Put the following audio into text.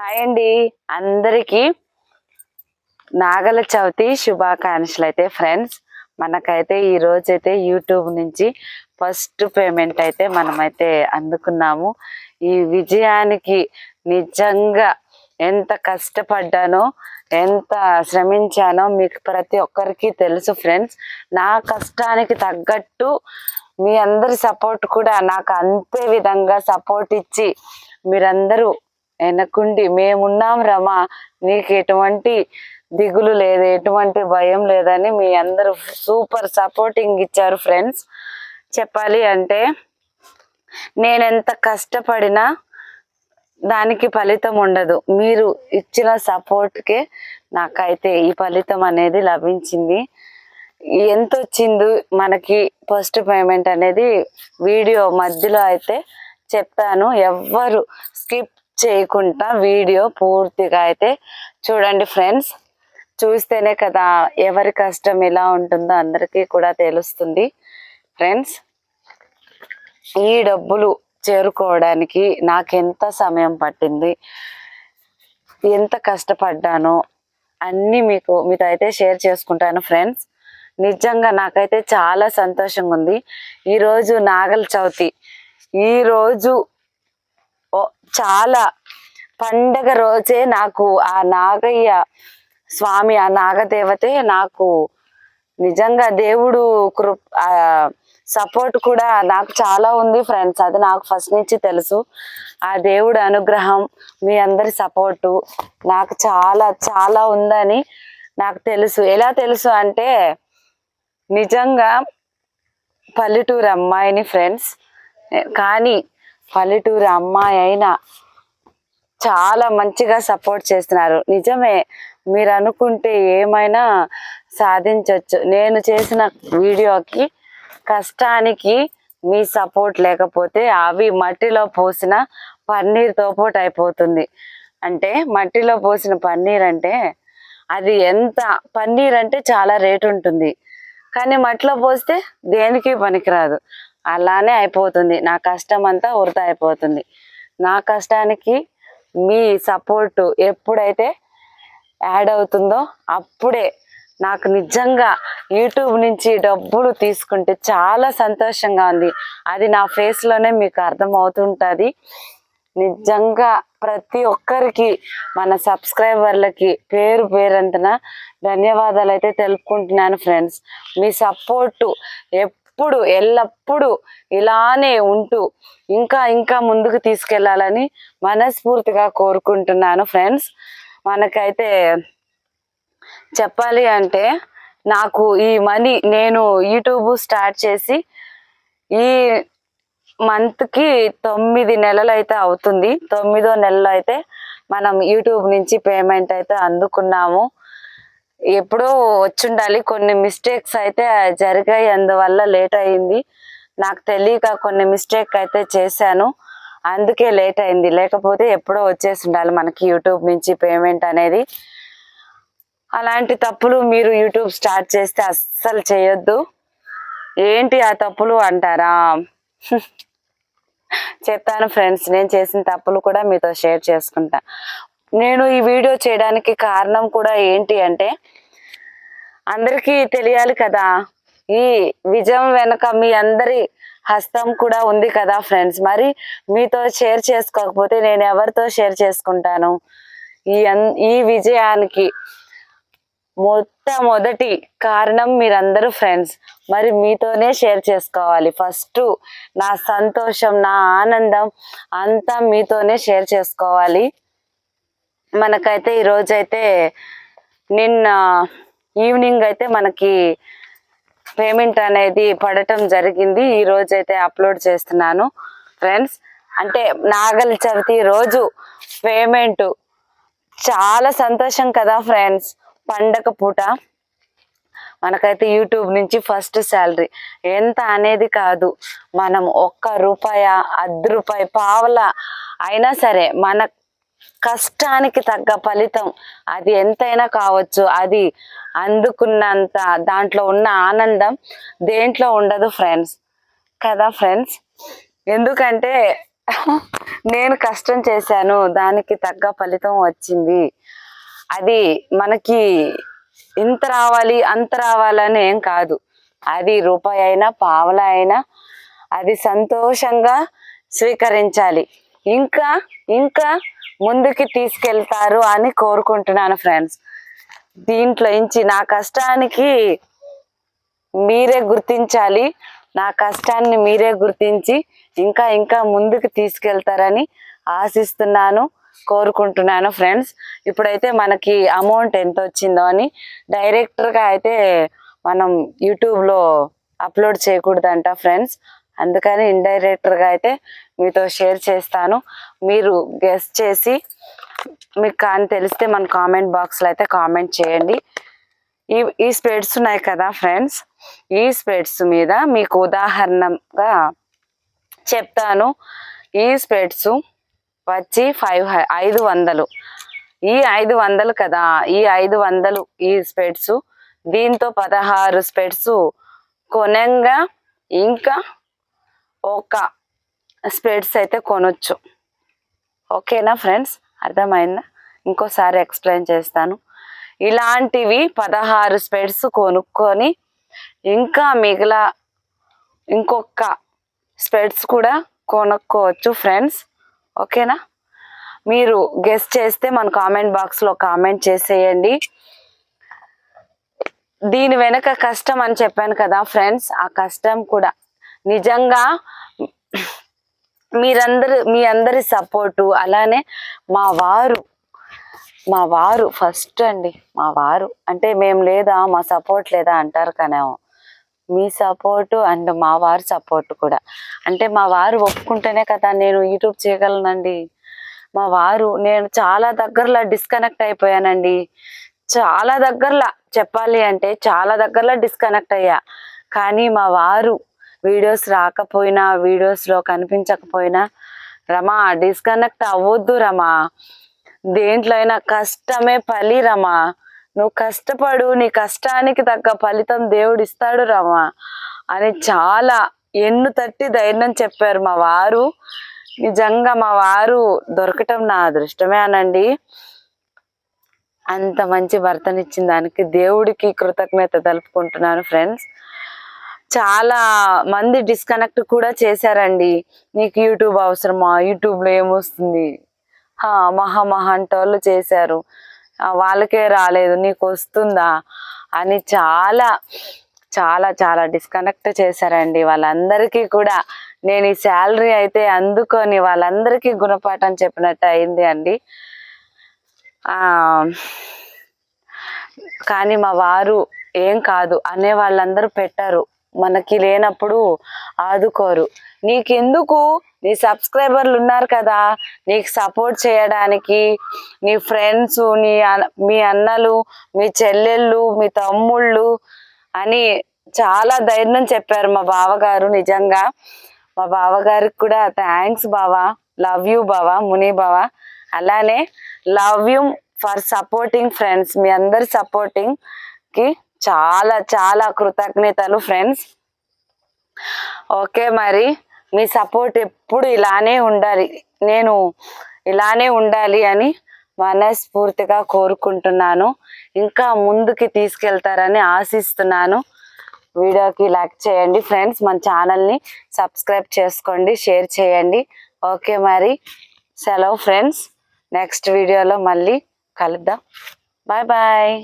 Hi అండి. అందరికీ నాగల చవితి శుభాకాంక్షలు అయితే ఫ్రెండ్స్. మనకైతే ఈ రోజైతే యూట్యూబ్ నుంచి ఫస్ట్ పేమెంట్ అయితే మనమైతే అందుకున్నాము. ఈ విజయానికి నిజంగా ఎంత కష్టపడ్డానో ఎంత శ్రమించానో మీకు ప్రతి ఒక్కరికి తెలుసు ఫ్రెండ్స్. నా కష్టానికి తగ్గట్టు మీ అందరి సపోర్ట్ కూడా నాకు అంతే విధంగా సపోర్ట్ ఇచ్చి మీరందరూ వెనకుండి మేమున్నాం రమా. నీకు ఎటువంటి దిగులు లేదు ఎటువంటి భయం లేదని మీ అందరూ సూపర్ సపోర్టింగ్ ఇచ్చారు ఫ్రెండ్స్. చెప్పాలి అంటే నేను ఎంత కష్టపడినా దానికి ఫలితం ఉండదు. మీరు ఇచ్చిన సపోర్ట్కే నాకైతే ఈ ఫలితం అనేది లభించింది. ఎంత వచ్చింది మనకి ఫస్ట్ పేమెంట్ అనేది వీడియో మధ్యలో అయితే చెప్తాను. ఎవ్వరు స్కిప్ చేయకుండా వీడియో పూర్తిగా అయితే చూడండి ఫ్రెండ్స్. చూస్తేనే కదా ఎవరి కష్టం ఎలా ఉంటుందో అందరికీ కూడా తెలుస్తుంది. ఫ్రెండ్స్ ఈ డబ్బులు చేరుకోవడానికి నాకెంత సమయం పట్టింది? ఎంత కష్టపడ్డానో అన్నీ మీకు మీతో అయితే షేర్ చేసుకుంటాను ఫ్రెండ్స్. నిజంగా నాకైతే చాలా సంతోషంగా ఉంది ఈరోజు నాగల చవితి. ఈరోజు ఓ చాలా. పండగ రోజే నాకు ఆ నాగయ్య స్వామి ఆ నాగదేవతే నాకు నిజంగా దేవుడు కృ సపోర్ట్ కూడా నాకు చాలా ఉంది ఫ్రెండ్స్. అది నాకు ఫస్ట్ నుంచి తెలుసు. ఆ దేవుడు అనుగ్రహం మీ అందరి సపోర్టు నాకు చాలా చాలా ఉందని నాకు తెలుసు. ఎలా తెలుసు అంటే నిజంగా పల్లెటూరు అమ్మాయిని ఫ్రెండ్స్ కానీ పల్లెటూరు అమ్మాయి అయినా చాలా మంచిగా సపోర్ట్ చేస్తున్నారు. నిజమే మీరు అనుకుంటే ఏమైనా సాధించవచ్చు నేను చేసిన వీడియోకి కష్టానికి మీ సపోర్ట్ లేకపోతే అవి మట్టిలో పోసిన పన్నీర్ తోపోటు అయిపోతుంది అంటే మట్టిలో పోసిన పన్నీర్ అంటే అది ఎంత పన్నీర్ అంటే చాలా రేటు ఉంటుంది కానీ మట్టిలో పోస్తే దేనికి పనికిరాదు. అలానే అయిపోతుంది. నా కష్టం అంతా వృధా అయిపోతుంది. నా కష్టానికి మీ సపోర్టు ఎప్పుడైతే యాడ్ అవుతుందో అప్పుడే నాకు నిజంగా యూట్యూబ్ నుంచి డబ్బులు తీసుకుంటే చాలా సంతోషంగా ఉంది. అది నా ఫేస్లోనే మీకు అర్థమవుతుంటుంది. నిజంగా ప్రతి ఒక్కరికి మన సబ్స్క్రైబర్లకి పేరు పేరంతన ధన్యవాదాలు అయితే తెలుపుకుంటున్నాను ఫ్రెండ్స్ మీ సపోర్టు ఎప్పుడు ఎల్లప్పుడూ ఇలానే ఉంటూ ఇంకా ఇంకా ముందుకు తీసుకెళ్ళాలని మనస్ఫూర్తిగా కోరుకుంటున్నాను ఫ్రెండ్స్. మనకైతే చెప్పాలి అంటే నాకు ఈ మనీ నేను యూట్యూబ్ స్టార్ట్ చేసి ఈ మంత్కి తొమ్మిది నెలలు అయితే అవుతుంది. తొమ్మిదో నెలలో అయితే మనం యూట్యూబ్ నుంచి పేమెంట్ అయితే అందుకున్నాము. ఎప్పుడో వచ్చుండాలి. కొన్ని మిస్టేక్స్ అయితే జరిగాయి. అందువల్ల లేట్ అయింది. నాకు తెలియక కొన్ని మిస్టేక్ అయితే చేశాను. అందుకే లేట్ అయింది. లేకపోతే ఎప్పుడో వచ్చేసి ఉండాలి మనకి యూట్యూబ్ నుంచి పేమెంట్ అనేది. అలాంటి తప్పులు మీరు యూట్యూబ్ స్టార్ట్ చేస్తే అస్సలు చేయొద్దు. ఏంటి ఆ తప్పులు అంటారా? చెప్తాను ఫ్రెండ్స్ నేను చేసిన తప్పులు కూడా మీతో షేర్ చేసుకుంటా. నేను ఈ వీడియో చేయడానికి కారణం కూడా ఏంటి అంటే అందరికీ తెలియాలి కదా ఈ విజయం వెనుక మీ అందరి హస్తం కూడా ఉంది కదా ఫ్రెండ్స్. మరి మీతో షేర్ చేసుకోకపోతే నేను ఎవరితో షేర్ చేసుకుంటాను? ఈ ఈ విజయానికి మొట్టమొదటి కారణం మీరందరూ ఫ్రెండ్స్. మరి మీతోనే షేర్ చేసుకోవాలి. ఫస్ట్ నా సంతోషం నా ఆనందం అంతా మీతోనే షేర్ చేసుకోవాలి. మనకైతే ఈరోజైతే నిన్న ఈవినింగ్ అయితే మనకి పేమెంట్ అనేది పడటం జరిగింది. ఈ రోజు అయితే అప్లోడ్ చేస్తున్నాను ఫ్రెండ్స్. అంటే నాగల చవితి రోజు పేమెంట్ చాలా సంతోషం కదా ఫ్రెండ్స్. పండగ పూట మనకైతే యూట్యూబ్ నుంచి ఫస్ట్ శాలరీ. ఎంత అనేది కాదు. మనం ఒక్క రూపాయ అర్ధ రూపాయి పావల అయినా సరే మన కష్టానికి తగ్గ ఫలితం అది ఎంతైనా కావచ్చు. అది అందుకున్నంత దాంట్లో ఉన్న ఆనందం దేంట్లో ఉండదు ఫ్రెండ్స్. కదా ఫ్రెండ్స్? ఎందుకంటే నేను కష్టం చేశాను దానికి తగ్గ ఫలితం వచ్చింది. అది మనకి ఇంత రావాలి అంత రావాలని ఏం కాదు. అది రూపాయి అయినా పావల అయినా అది సంతోషంగా స్వీకరించాలి. ఇంకా ఇంకా ముందుకి తీసుకెళ్తారు అని కోరుకుంటున్నాను ఫ్రెండ్స్. దీంట్లో ఇంచి నా కష్టానికి మీరే గుర్తించాలి. నా కష్టాన్ని మీరే గుర్తించి ఇంకా ఇంకా ముందుకు తీసుకెళ్తారని ఆశిస్తున్నాను కోరుకుంటున్నాను ఫ్రెండ్స్. ఇప్పుడైతే మనకి అమౌంట్ ఎంత వచ్చిందో అని డైరెక్టర్గా అయితే మనం యూట్యూబ్లో అప్లోడ్ చేయకూడదంట ఫ్రెండ్స్. అందుకని ఇండైరెక్టర్గా అయితే మీతో షేర్ చేస్తాను. మీరు గెస్ట్ చేసి మీకు కానీ తెలిస్తే మన కామెంట్ బాక్స్లో అయితే కామెంట్ చేయండి. ఈ ఈ స్ప్రెడ్స్ ఉన్నాయి కదా ఫ్రెండ్స్ ఈ స్ప్రెడ్స్ మీద మీకు ఉదాహరణగా చెప్తాను. ఈ స్ప్రెడ్స్ వచ్చి ఫైవ్ ఐదు వందలు. ఈ ఐదు వందలు కదా ఈ ఐదు వందలు ఈ స్పెడ్స్ దీంతో పదహారు స్పెడ్స్ కొనంగా ఇంకా ఒక స్పెడ్స్ అయితే కొనొచ్చు. ఓకేనా ఫ్రెండ్స్? అర్థమైందా? ఇంకోసారి ఎక్స్ప్లెయిన్ చేస్తాను. ఇలాంటివి పదహారు స్పెడ్స్ కొనుక్కొని ఇంకా మిగిల ఇంకొక స్పెడ్స్ కూడా కొనుక్కోవచ్చు ఫ్రెండ్స్. ఓకేనా? మీరు గెస్ట్ చేస్తే మన కామెంట్ బాక్స్లో కామెంట్ చేసేయండి. దీని వెనక కష్టం అని చెప్పాను కదా ఫ్రెండ్స్. ఆ కష్టం కూడా నిజంగా మీరందరు మీ అందరి సపోర్టు. అలానే మా వారు మా వారు ఫస్ట్ అండి మా వారు. అంటే మేము లేదా మా సపోర్ట్ లేదా అంటారు కానేమో మీ సపోర్టు అండ్ మా వారి సపోర్ట్ కూడా. అంటే మా వారు ఒప్పుకుంటేనే కదా నేను యూట్యూబ్ చేయగలనండి. మా వారు నేను చాలా దగ్గరలో డిస్కనెక్ట్ అయిపోయానండి. చాలా దగ్గరలో చెప్పాలి అంటే చాలా దగ్గరలో డిస్కనెక్ట్ అయ్యా. కానీ మా వారు వీడియోస్ రాకపోయినా వీడియోస్లో కనిపించకపోయినా రమా డిస్కనెక్ట్ అవ్వద్దు రమా. దేంట్లో అయినా కష్టమే ఫలి రమా. నువ్వు కష్టపడు నీ కష్టానికి తగ్గ ఫలితం దేవుడు ఇస్తాడు రమా అని చాలా ఎన్ను తట్టి ధైర్యం చెప్పారు మా వారు. నిజంగా మా వారు దొరకటం నా అదృష్టమే అనండి. అంత మంచి భర్తనిచ్చిన దానికి దేవుడికి కృతజ్ఞత తెలుపుకుంటున్నాను ఫ్రెండ్స్. చాలా మంది డిస్కనెక్ట్ కూడా చేశారండి. నీకు యూట్యూబ్ అవసరమా? యూట్యూబ్లో ఏమొస్తుంది? హా, మహా మహా అంటోళ్ళు చేశారు. వాళ్ళకే రాలేదు. నీకు వస్తుందా? అని చాలా చాలా చాలా డిస్కనెక్ట్ చేశారండి వాళ్ళందరికీ కూడా. నేను ఈ శాలరీ అయితే అందుకొని వాళ్ళందరికీ గుణపాఠం చెప్పినట్టు అయింది అండి. కానీ మా వారు ఏం కాదు. అనే వాళ్ళందరూ పెట్టారు. మనకి లేనప్పుడు ఆదుకోరు. నీకెందుకు? నీ సబ్స్క్రైబర్లు ఉన్నారు కదా నీకు సపోర్ట్ చేయడానికి నీ ఫ్రెండ్స్ నీ మీ అన్నలు మీ చెల్లెళ్ళు మీ తమ్ముళ్ళు అని చాలా ధైర్యం చెప్పారు మా బావగారు నిజంగా. మా బావగారికి కూడా థ్యాంక్స్ బావా లవ్ యూ బావా ముని బావా. అలానే love you for supporting friends మీ అందరి సపోర్టింగ్కి చాలా చాలా కృతజ్ఞతలు ఫ్రెండ్స్ ఓకే మరి మీ సపోర్ట్ ఎప్పుడు ఇలానే ఉండాలి. నేను ఇలానే ఉండాలి అని మనస్ఫూర్తిగా కోరుకుంటున్నాను. ఇంకా ముందుకి తీసుకెళ్తారని ఆశిస్తున్నాను. వీడియోకి లైక్ చేయండి ఫ్రెండ్స్ మన ఛానల్ని సబ్స్క్రైబ్ చేసుకోండి షేర్ చేయండి. ఓకే మరి సెలవు ఫ్రెండ్స్ నెక్స్ట్ వీడియోలో మళ్ళీ కలుద్దాం. Bye bye